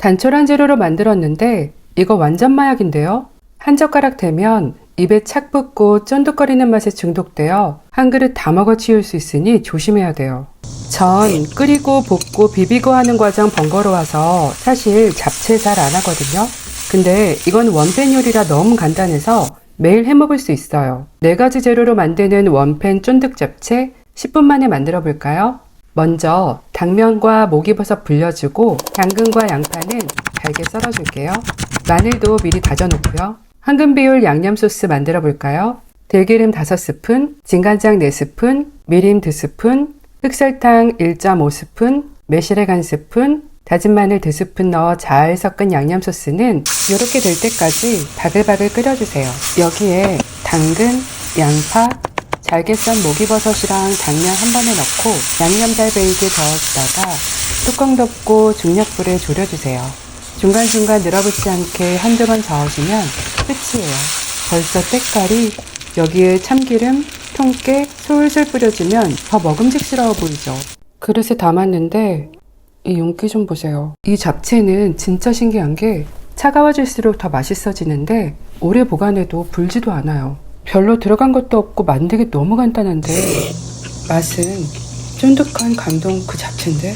단촐한 재료로 만들었는데 이거 완전 마약인데요? 한 젓가락 되면 입에 착 붙고 쫀득거리는 맛에 중독되어 한 그릇 다 먹어 치울 수 있으니 조심해야 돼요. 전 끓이고 볶고 비비고 하는 과정 번거로워서 사실 잡채 잘 안 하거든요. 근데 이건 원팬 요리라 너무 간단해서 매일 해 먹을 수 있어요. 네 가지 재료로 만드는 원팬 쫀득 잡채 10분 만에 만들어 볼까요? 먼저 당면과 목이버섯 불려주고 당근과 양파는 잘게 썰어줄게요. 마늘도 미리 다져놓고요. 황금 비율 양념 소스 만들어 볼까요? 들기름 5스푼, 진간장 4스푼, 미림 2스푼, 흑설탕 1.5스푼, 매실액 1스푼, 다진 마늘 2스푼 넣어 잘 섞은 양념 소스는 이렇게 될 때까지 바글바글 끓여주세요. 여기에 당근, 양파, 잘게 썬 목이버섯이랑 당면 한 번에 넣고 양념 잘 배이게 저어주다가 뚜껑 덮고 중약불에 졸여주세요. 중간중간 늘어붙지 않게 한두 번 저어주면 끝이에요. 벌써 때깔이 여기에 참기름, 통깨, 솔솔 뿌려주면 더 먹음직스러워 보이죠. 그릇에 담았는데 이 윤기 좀 보세요. 이 잡채는 진짜 신기한 게 차가워질수록 더 맛있어지는데 오래 보관해도 불지도 않아요. 별로 들어간 것도 없고 만들기 너무 간단한데. 맛은 쫀득한 감동 그 자체인데